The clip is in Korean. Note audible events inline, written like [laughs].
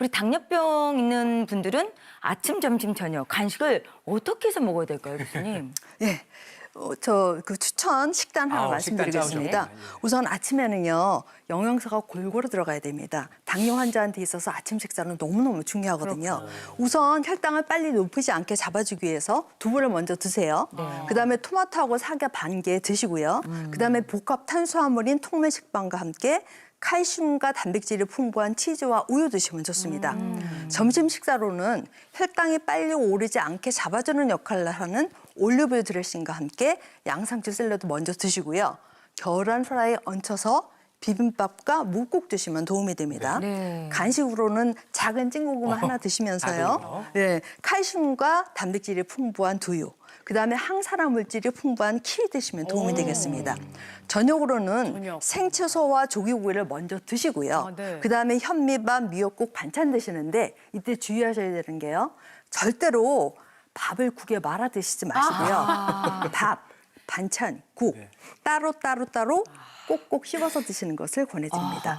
우리 당뇨병 있는 분들은 아침, 점심, 저녁 간식을 어떻게 해서 먹어야 될까요, 교수님? [laughs] 예. 어, 저그 추천 식단 하나 아우, 말씀드리겠습니다. 식단 짜오죠. 우선 아침에는요 영양소가 골고루 들어가야 됩니다. 당뇨 환자한테 있어서 아침 식사는 너무너무 중요하거든요. 우선 혈당을 빨리 높이지 않게 잡아주기 위해서 두부를 먼저 드세요. 그다음에 토마토하고 사과 반 개 드시고요. 그다음에 복합 탄수화물인 통밀 식빵과 함께 칼슘과 단백질이 풍부한 치즈와 우유 드시면 좋습니다. 점심 식사로는 혈당이 빨리 오르지 않게 잡아주는 역할을 하는 올리브유 드레싱과 함께 양상추 샐러드 먼저 드시고요. 계란 프라이에 얹혀서 비빔밥과 묵국 드시면 도움이 됩니다. 네. 간식으로는 작은 찐고구마 하나 드시면서요. 작은요? 네, 칼슘과 단백질이 풍부한 두유, 그다음에 항산화 물질이 풍부한 키위 드시면 도움이 되겠습니다. 저녁으로는 저녁. 생채소와 조기고기를 먼저 드시고요. 아, 네. 그다음에 현미밥, 미역국 반찬 드시는데 이때 주의하셔야 되는 게요. 절대로 밥을 국에 말아 드시지 마시고요. 밥, 반찬, 국 따로 따로 따로 꼭꼭 씹어서 드시는 것을 권해드립니다.